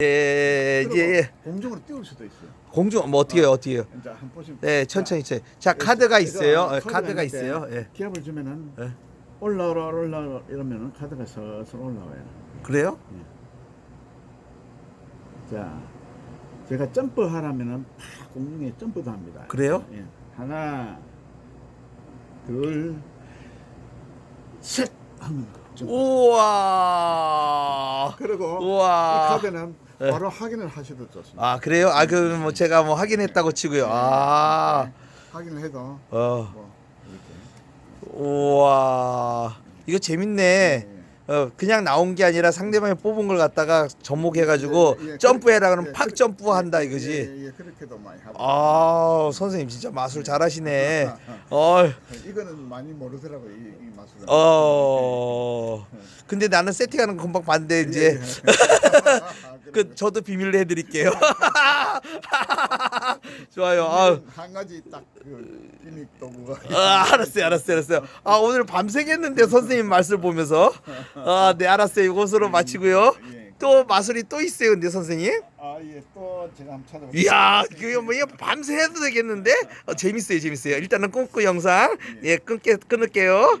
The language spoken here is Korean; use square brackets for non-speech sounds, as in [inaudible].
예, 이제 예. 공중으로 띄울 수도 있어요. 공중 뭐 어떻게 해요? 어떻게 해요? 이제 한번 보시면 네, 천천히. 자, 이거 카드가 있어요. 어, 카드가 있어요. 예. 기압을 주면은 예. 올라오라 올라오라 이러면은 카드가 서서 올라와요. 그래요? 자, 제가 점프하라면은 팍 공중에 점프도 합니다. 그래요? 예. 하나, 둘, 셋 하면 점프. 우와. 그리고 우와. 이 카드는 예. 바로 확인을 하셔도 좋습니다. 아, 그래요? 아, 그럼 뭐 제가 뭐 확인했다고 치고요. 아. 네. 확인을 해도 어. 뭐 이렇게. 우와. 이거 재밌네. 예. 어, 그냥 나온 게 아니라 상대방이 뽑은 걸 갖다가 접목해가지고 예, 예, 점프해라 그렇게- 그러면 예, 팍 점프한다 예, 이거지. 예, 예, 그렇게도 많이 하고. 아, 선생님 진짜 마술 잘하시네. 어, 이거는 많이 모르더라고요. 이, 이 마술은. 어. 근데 나는 세팅하는 거 금방 봤는데 예, 이제 예. [laughs] 그 저도 비밀로 해드릴게요. [laughs] 좋아요. 아, 한 가지 딱그 기믹 도구가. 아, 알았어요, 알았어요, 알았어요. 아 오늘 밤새겠는데 선생님 말씀 보면서. 아, 네, 알았어요. 이것으로 마치고요. 예. 또 마술이 또 있어요, 근데 선생님? 아, 예. 또 제가 한번 찾아볼게요. 이야, 그거 뭐 이거 밤새 해도 되겠는데? 어, 재밌어요, 재밌어요. 일단은 끊고 영상 예, 끊게 끊을게요.